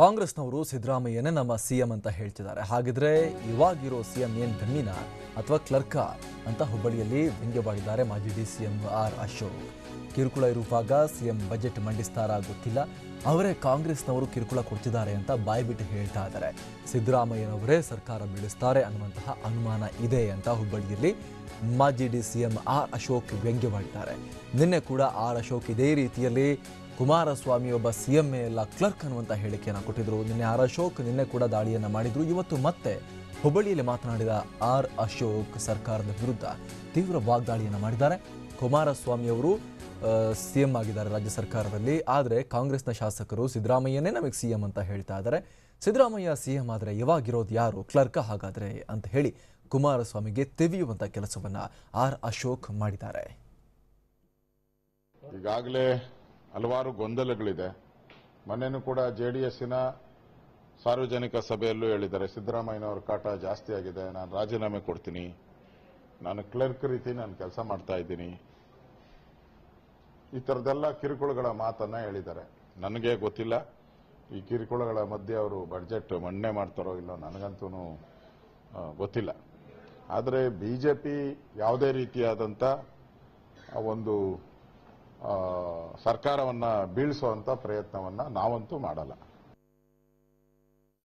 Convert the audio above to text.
ಕಾಂಗ್ರೆಸ್ನವರು ಸಿದ್ದರಾಮಯ್ಯನೇ ನಮ್ಮ ಸಿಎಂ ಅಂತ ಹೇಳ್ತಿದ್ದಾರೆ. ಹಾಗಿದ್ರೆ ಇವಾಗಿರೋ ಸಿಎಂ ಏನ್ ಧಮ್ಮಿನ ಅಥವಾ ಕ್ಲರ್ಕ ಅಂತ ಹುಬ್ಬಳ್ಳಿಯಲ್ಲಿ ವ್ಯಂಗ್ಯವಾಡಿದ್ದಾರೆ ಮಾಜಿ ಡಿ ಸಿಎಂ ಆರ್ ಅಶೋಕ್. ಕಿರುಕುಳ ಇರುವಾಗ ಸಿಎಂ ಬಜೆಟ್ ಮಂಡಿಸ್ತಾರಾ ಗೊತ್ತಿಲ್ಲ. ಅವರೇ ಕಾಂಗ್ರೆಸ್ನವರು ಕಿರುಕುಳ ಕೊಡ್ತಿದ್ದಾರೆ ಅಂತ ಬಾಯ್ಬಿಟ್ಟು ಹೇಳ್ತಾ ಇದ್ದಾರೆ. ಸಿದ್ದರಾಮಯ್ಯನವರೇ ಸರ್ಕಾರ ಬೀಳಿಸ್ತಾರೆ ಅನ್ನುವಂತಹ ಅನುಮಾನ ಇದೆ ಅಂತ ಹುಬ್ಬಳ್ಳಿಯಲ್ಲಿ ಮಾಜಿ ಡಿ ಸಿಎಂ ಆರ್ ಅಶೋಕ್ ವ್ಯಂಗ್ಯವಾಡಿದ್ದಾರೆ ನಿನ್ನೆ ಕೂಡ ಆರ್ ಅಶೋಕ್ ಇದೇ ರೀತಿಯಲ್ಲಿ ಕುಮಾರಸ್ವಾಮಿ ಒಬ್ಬ ಸಿಎಂ ಎಲ್ಲ ಕ್ಲರ್ಕ್ ಅನ್ನುವಂಥ ಹೇಳಿಕೆಯನ್ನು ಕೊಟ್ಟಿದ್ರು. ನಿನ್ನೆ ಆರ್ ಅಶೋಕ್, ನಿನ್ನೆ ಕೂಡ ದಾಳಿಯನ್ನ ಮಾಡಿದ್ರು. ಇವತ್ತು ಮತ್ತೆ ಹುಬ್ಬಳ್ಳಿಯಲ್ಲಿ ಮಾತನಾಡಿದ ಆರ್ ಅಶೋಕ್ ಸರ್ಕಾರದ ವಿರುದ್ಧ ತೀವ್ರ ವಾಗ್ದಾಳಿಯನ್ನು ಮಾಡಿದ್ದಾರೆ. ಕುಮಾರಸ್ವಾಮಿ ಅವರು ಸಿಎಂ ಆಗಿದ್ದಾರೆ ರಾಜ್ಯ ಸರ್ಕಾರದಲ್ಲಿ. ಆದರೆ ಕಾಂಗ್ರೆಸ್ನ ಶಾಸಕರು ಸಿದ್ದರಾಮಯ್ಯನೇ ನಮಗೆ ಸಿಎಂ ಅಂತ ಹೇಳ್ತಾ ಇದ್ದಾರೆ. ಸಿದ್ದರಾಮಯ್ಯ ಸಿಎಂ ಆದರೆ ಇವಾಗಿರೋದು ಯಾರು? ಕ್ಲರ್ಕ ಹಾಗಾದ್ರೆ ಅಂತ ಹೇಳಿ ಕುಮಾರಸ್ವಾಮಿಗೆ ತೆವಿಯುವಂಥ ಕೆಲಸವನ್ನ ಆರ್ ಅಶೋಕ್ ಮಾಡಿದ್ದಾರೆ. ಈಗಾಗಲೇ ಹಲವಾರು ಗೊಂದಲಗಳಿದೆ. ಮೊನ್ನೆನೂ ಕೂಡ ಜೆ ಡಿ ಎಸ್ಸಿನ ಸಾರ್ವಜನಿಕ ಸಭೆಯಲ್ಲೂ ಹೇಳಿದ್ದಾರೆ, ಸಿದ್ದರಾಮಯ್ಯನವರ ಕಾಟ ಜಾಸ್ತಿ ಆಗಿದೆ, ನಾನು ರಾಜೀನಾಮೆ ಕೊಡ್ತೀನಿ. ನಾನು ಕ್ಲರ್ಕ್ ರೀತಿ ನಾನು ಕೆಲಸ ಮಾಡ್ತಾ ಇದ್ದೀನಿ. ಈ ಥರದ್ದೆಲ್ಲ ಕಿರುಕುಳಗಳ ಮಾತನ್ನ ಹೇಳಿದ್ದಾರೆ. ನನಗೆ ಗೊತ್ತಿಲ್ಲ. ಈ ಕಿರುಕುಳಗಳ ಮಧ್ಯೆ ಅವರು ಬಡ್ಜೆಟ್ ಮಂಡನೆ ಮಾಡ್ತಾರೋ ಇಲ್ಲೋ ನನಗಂತೂ ಗೊತ್ತಿಲ್ಲ. ಆದರೆ ಬಿಜೆಪಿ ಯಾವುದೇ ರೀತಿಯಾದಂಥ ಒಂದು ಸರ್ಕಾರವನ್ನ ಬೀಳಿಸುವಂತ ಪ್ರಯತ್ನವನ್ನ ನಾವಂತೂ ಮಾಡಲ್ಲ.